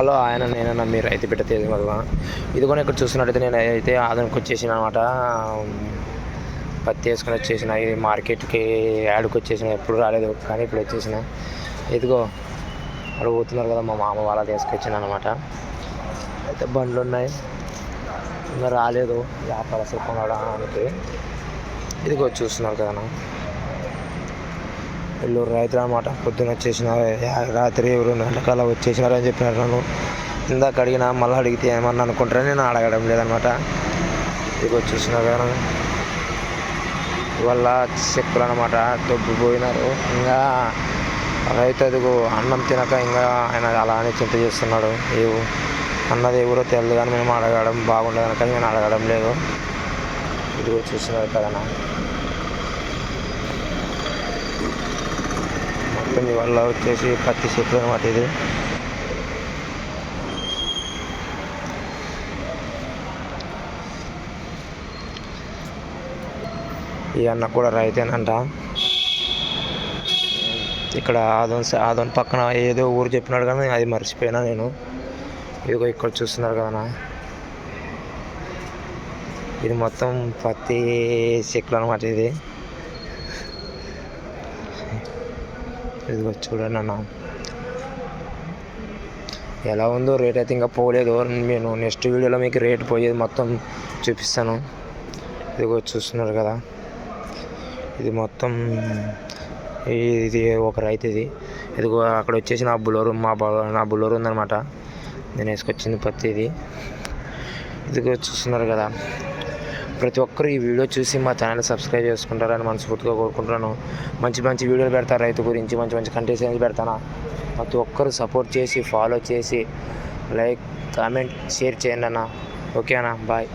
Hello ఆయన నేనన్నా మీరు రైతు బిడ్డ తేజ్ మధువా ఇది కూడా ఇక్కడ చూసినట్టయితే నేను అయితే ఆదానికి వచ్చేసిన అనమాట పత్తి వేసుకొని వచ్చేసిన ఇది మార్కెట్కి యాడ్కి వచ్చేసిన ఎప్పుడు రాలేదు కానీ ఇప్పుడు వచ్చేసిన. ఇదిగో అక్కడ కదా మా మామ వాళ్ళ తీసుకొచ్చిన అనమాట అయితే బండ్లు ఉన్నాయి. ఇంకా రాలేదు వ్యాపారస్తులు కొనడానికి ఇదిగో చూస్తున్నారు కదా వీళ్ళు రైతులు అనమాట పొద్దున వచ్చేసిన రాత్రి ఎవరు గంటల వచ్చేసినారు అని చెప్పినారు నన్ను. ఇందాక అడిగిన మళ్ళీ అడిగితే ఏమన్నా అనుకుంటారని నేను అడగడం లేదనమాట. ఇదిగో వచ్చేసిన కదా. వల్ల చెక్కులు అనమాట దొబ్బిపోయినారు. ఇంకా రైతు అదిగో అన్నం తినక ఇంకా ఆయన అలానే చింత చేస్తున్నాడు. ఏవో అన్నది ఎవరో తెలియదు కానీ మేము అడగడం బాగుండదు కనుక నేను అడగడం లేదు. ఇదిగో వచ్చేసినారు కదా. మొత్తం వల్ల వచ్చేసి పత్తి చెట్లు అనమాట ఇది. ఈ అన్న కూడా రైతేనంట. ఇక్కడ ఆదోన్ ఆదోన్ పక్కన ఏదో ఊరు చెప్పినాడు కానీ అది మర్చిపోయినా నేను. ఇదిగో ఇక్కడ చూస్తున్నారు కదా ఇది మొత్తం పత్తి చెట్లు అనమాట ఇది. ఇదిగో చూడండి అన్న. ఎలా ఉందో రేట్ అయితే ఇంకా పోలేదు. నేను నెక్స్ట్ వీడియోలో మీకు రేట్ పోయేది మొత్తం చూపిస్తాను. ఇదిగో చూస్తున్నారు కదా. ఇది మొత్తం ఇది ఒక రైతు ఇది. ఇదిగో అక్కడ వచ్చేసి నా బులోరు మా నా బులోరు ఉందనమాట నేను వేసుకొచ్చింది పత్తి ఇది. ఇదిగో చూస్తున్నారు కదా. ప్రతి ఒక్కరు ఈ వీడియో చూసి మా ఛానల్ సబ్స్క్రైబ్ చేసుకుంటారని మనస్ఫూర్తిగా కోరుకుంటున్నాను. మంచి మంచి వీడియోలు పెడతా రైతు గురించి మంచి మంచి కంటెంట్స్ పెడతాను? ప్రతి ఒక్కరు సపోర్ట్ చేసి ఫాలో చేసి లైక్ కామెంట్ షేర్ చేయండి అన్న. ఓకే అన్న బాయ్